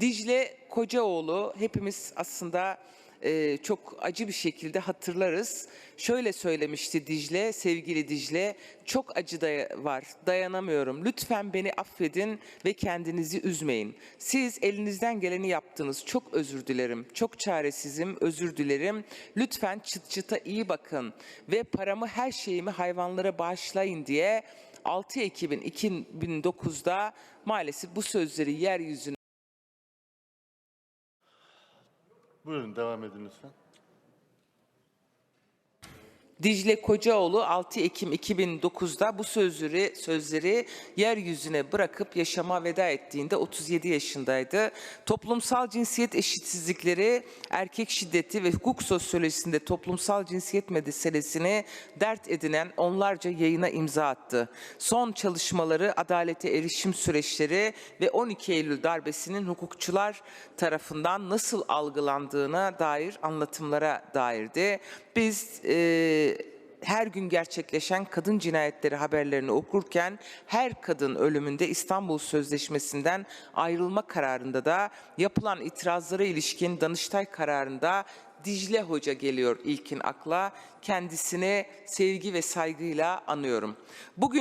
Dicle Kocaoğlu hepimiz aslında e, çok acı bir şekilde hatırlarız. Şöyle söylemişti Dicle, sevgili Dicle, çok acı da var, dayanamıyorum. Lütfen beni affedin ve kendinizi üzmeyin. Siz elinizden geleni yaptınız, çok özür dilerim. Çok çaresizim, özür dilerim. Lütfen çıt çıta iyi bakın ve paramı, her şeyimi hayvanlara bağışlayın diye 6 Ekim'in 2009'da maalesef bu sözleri yeryüzüne Buyurun devam edin lütfen. Dicle Kocaoğlu 6 Ekim 2009'da bu sözleri sözleri yeryüzüne bırakıp yaşama veda ettiğinde 37 yaşındaydı. Toplumsal cinsiyet eşitsizlikleri, erkek şiddeti ve hukuk sosyolojisinde toplumsal cinsiyet meselesini dert edinen onlarca yayına imza attı. Son çalışmaları adalete erişim süreçleri ve 12 Eylül darbesinin hukukçular tarafından nasıl algılandığına dair anlatımlara dairdi. Biz e, her gün gerçekleşen kadın cinayetleri haberlerini okurken her kadın ölümünde İstanbul Sözleşmesi'nden ayrılma kararında da yapılan itirazlara ilişkin Danıştay kararında Dicle Hoca geliyor ilkin akla. Kendisine sevgi ve saygıyla anıyorum. Bugün